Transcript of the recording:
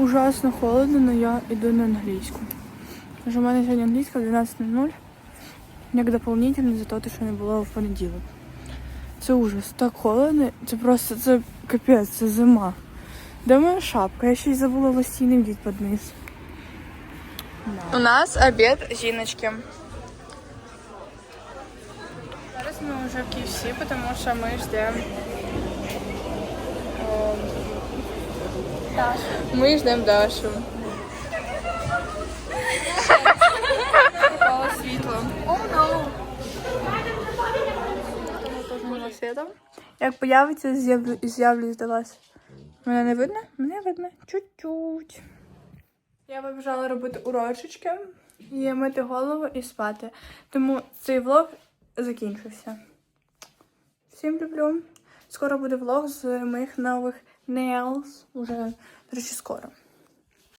ужасно холодно, але я йду на англійську. Тож у мене сьогодні англійська 12.00. Як доповнительно за те, що не було в понеділок. Це ужас, так холодно, це просто це капець, це зима. Де моя шапка? Я ще й забула лосіни вдіть під низ. У нас обід жіночки. Зараз ми вже в KFC, тому що ми ждемо. Ми ждемо Дашу. Пропало світло. світом. Як появиться, з'явлю, з'явлюсь до вас. Мене не видно? Мене видно чуть-чуть. Я побіжала робити урочечки, і мити голову і спати. Тому цей влог закінчився. Всім люблю. Скоро буде влог з моїх нових nails. Уже, до речі, скоро.